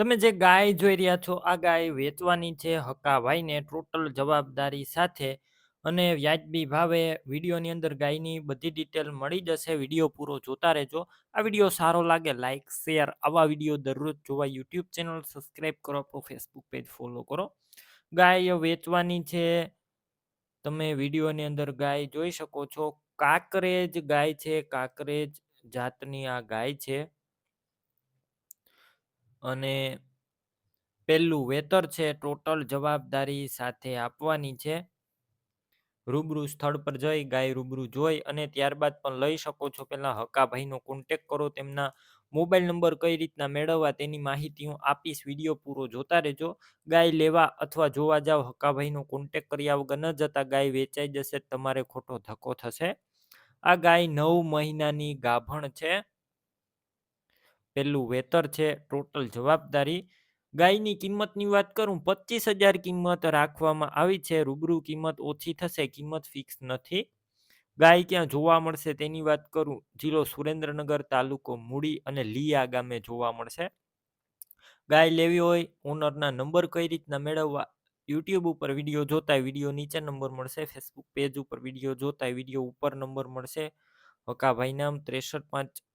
તમે જે ગાય જોઈ રહ્યા છો, આ ગાય વેચવાની છે હકાભાઈને ટોટલ જવાબદારી સાથે અને વ્યાજબી ભાવે વિડીયોની અંદર ગાયની બધી ડિટેલ મળી જશે. વીડિયો પૂરો જોતા રહેજો. આ વીડિયો સારો લાગે લાઇક શેર આવા વીડિયો દરરોજ જોવા યુટ્યુબ ચેનલ સબસ્ક્રાઈબ કરો આપણું ફેસબુક પેજ ફોલો કરો. ગાય વેચવાની છે, તમે વિડીયોની અંદર ગાય જોઈ શકો છો. કાકરેજ ગાય છે, કાકરેજ જાતની આ ગાય છે. અને પેલું વેતર છે ટોટલ જવાબદારી સાથે આપવાની છે. રૂબરૂ સ્થળ પર જઈ ગાય રૂબરૂ જોઈ અને ત્યારબાદ પણ લઈ શકો છો. પહેલાં હકાભાઈનો કોન્ટેક કરો, તેમના મોબાઈલ નંબર કઈ રીતના મેળવવા તેની માહિતી હું આપીશ. વીડિયો પૂરો જોતા રહેજો. ગાય લેવા અથવા જોવા જાવ હકાભાઈનો કોન્ટેક કર્યા વગર ન જતા ગાય વેચાઈ જશે, તમારે ખોટો ધક્કો થશે. આ ગાય નવ મહિનાની ગાભણ છે. પેલું વેતર છે, ટોટલ જવાબદારી. ગાયની કિંમતની વાત કરું, પચીસ હજાર કિંમત રાખવામાં આવી છે, રૂબરૂ કિંમત ઓછી થશે, કિંમત ફિક્સ નથી. ગાય ક્યાં જોવા મળશે તેની વાત કરું, જિલ્લો સુરેન્દ્રનગર તાલુકો મૂડી અને લીયા ગામે જોવા મળશે. ગાય લેવી હોય, ઓનરના નંબર કઈ રીતના મેળવવા, યુટ્યુબ ઉપર વીડિયો જોતા વીડિયો નીચે નંબર મળશે, ફેસબુક પેજ ઉપર વીડિયો જોતા વીડિયો ઉપર નંબર મળશે. હકાભાઈ નામ, ત્રેસઠ પાંચ